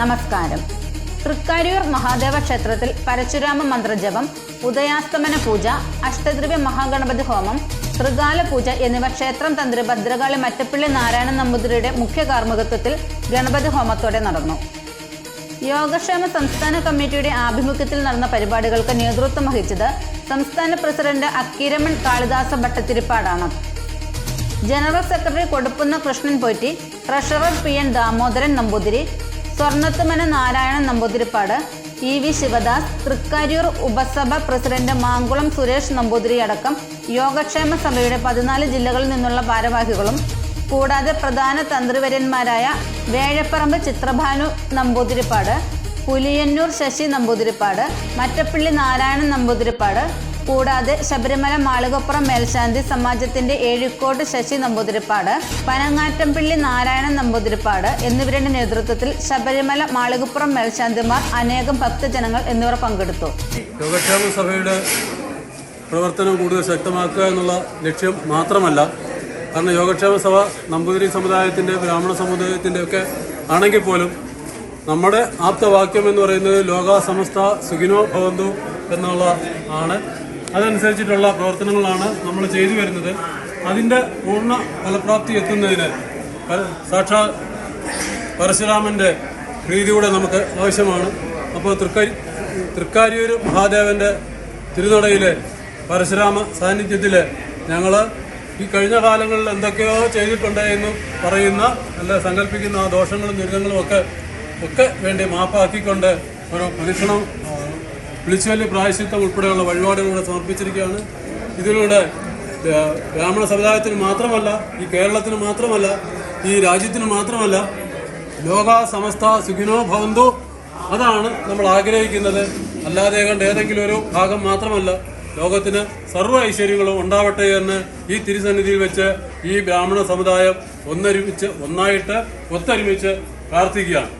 നമസ്കാരം. തൃക്കാരൂർ മഹാദേവ ക്ഷേത്രത്തിൽ പരശുരാമ മന്ത്രജപം ഉദയാസ്തമന പൂജ അഷ്ടദ്രവ്യ മഹാഗണപതി ഹോമം തൃകാല പൂജ എന്നിവ ക്ഷേത്രം തന്ത്രി ഭദ്രകാളി മറ്റപ്പള്ളി നാരായണ നമ്പൂതിരിയുടെ മുഖ്യ കാർമ്മികത്വത്തിൽ ഗണപതി ഹോമത്തോടെ നടന്നു. യോഗക്ഷേമ സംസ്ഥാന കമ്മിറ്റിയുടെ ആഭിമുഖ്യത്തിൽ നടന്ന പരിപാടികൾക്ക് നേതൃത്വം വഹിച്ചത് സംസ്ഥാന president Akkeeraman Kalidasa ഭട്ടത്തിരിപ്പാടാണ് general secretary Kodupunna Krishnan Potti treasurer P N Damodaran Namboothiri Swarnathumana Narayanan Namboothiripad E V Sivadas Thrikkaryur ഉപസഭ president Mankulam Suresh Namboothiri അടക്കം യോഗക്ഷേമ സഭയുടെ പതിനാല് ജില്ലകളിൽ നിന്നുള്ള ഭാരവാഹികളും കൂടാതെ പ്രധാന തന്ത്രിവര്യന്മാരായ വേഴപ്പറമ്പ് ചിത്രഭാനു നമ്പൂതിരിപ്പാട് പുലിയന്നൂർ ശശി നമ്പൂതിരിപ്പാട് മറ്റപ്പള്ളി നാരായണൻ നമ്പൂതിരിപ്പാട് കൂടാതെ ശബരിമല മാളികപ്പുറം മേൽശാന്തി സമാജത്തിന്റെ ഏഴിക്കോട്ട് ശശി നമ്പൂതിരിപ്പാട് പനങ്ങാറ്റംപിള്ളി നാരായണൻ നമ്പൂതിരിപ്പാട് എന്നിവരുടെ നേതൃത്വത്തിൽ ശബരിമല മാളികപ്പുറം മേൽശാന്തിമാർ അനേകം ഭക്തജനങ്ങൾ എന്നിവർ പങ്കെടുത്തു. യോഗക്ഷേമ സഭയുടെ പ്രവർത്തനം കൂടുതൽ ശക്തമാക്കുക എന്നുള്ള ലക്ഷ്യം മാത്രമല്ല കാരണം യോഗക്ഷേമ സഭ നമ്പൂതിരി സമുദായത്തിന്റെ ബ്രാഹ്മണ സമുദായത്തിന്റെ ഒക്കെ ആണെങ്കിൽ പോലും നമ്മുടെ ആപ്തവാക്യം എന്ന് പറയുന്നത് ലോകാസമസ്ത സുഖിനോ ഭവന്തു എന്നുള്ള ആണ്. അതനുസരിച്ചിട്ടുള്ള പ്രവർത്തനങ്ങളാണ് നമ്മൾ ചെയ്തു വരുന്നത്. അതിന്റെ പൂർണ ഫലപ്രാപ്തി എത്തുന്നതിന് സാക്ഷാ പരശുരാമന്റെ പ്രീതിയൂടെ നമുക്ക് ആവശ്യമാണ്. അപ്പോൾ തൃക്കാരി തൃക്കാരിയൂർ മഹാദേവന്റെ തിരുനടയിലെ പരശുരാമ സാന്നിധ്യത്തിൽ ഞങ്ങൾ ഈ കഴിഞ്ഞ കാലങ്ങളിൽ എന്തൊക്കെയോ ചെയ്തിട്ടുണ്ട് എന്ന് പറയുന്ന അല്ല സങ്കല്പിക്കുന്ന ആ ദോഷങ്ങളും ദുരിതങ്ങളും ഒക്കെ ഒക്കെ വേണ്ടി മാപ്പാക്കിക്കൊണ്ട് ഒരു പ്രദക്ഷിണം ആ, വിളിച്ചുവല്ലി പ്രായശിത്വം ഉൾപ്പെടെയുള്ള വഴിപാടുകളൂടെ സമർപ്പിച്ചിരിക്കുകയാണ്. ഇതിലൂടെ ബ്രാഹ്മണ സമുദായത്തിന് മാത്രമല്ല ഈ കേരളത്തിന് മാത്രമല്ല ഈ രാജ്യത്തിന് മാത്രമല്ല ലോക സമസ്ത സുഖിനോ ഭവന്തു. അതാണ് നമ്മൾ ആഗ്രഹിക്കുന്നത്. അല്ലാതെ കണ്ട് ഏതെങ്കിലും ഒരു ഭാഗം മാത്രമല്ല ലോകത്തിന് സർവ ഐശ്വര്യങ്ങളും ഉണ്ടാവട്ടെ എന്ന് ഈ തിരുസന്നിധിയിൽ വെച്ച് ഈ ബ്രാഹ്മണ സമുദായം ഒന്നൊരുമിച്ച് ഒന്നായിട്ട് ഒത്തൊരുമിച്ച് പ്രാർത്ഥിക്കുകയാണ്.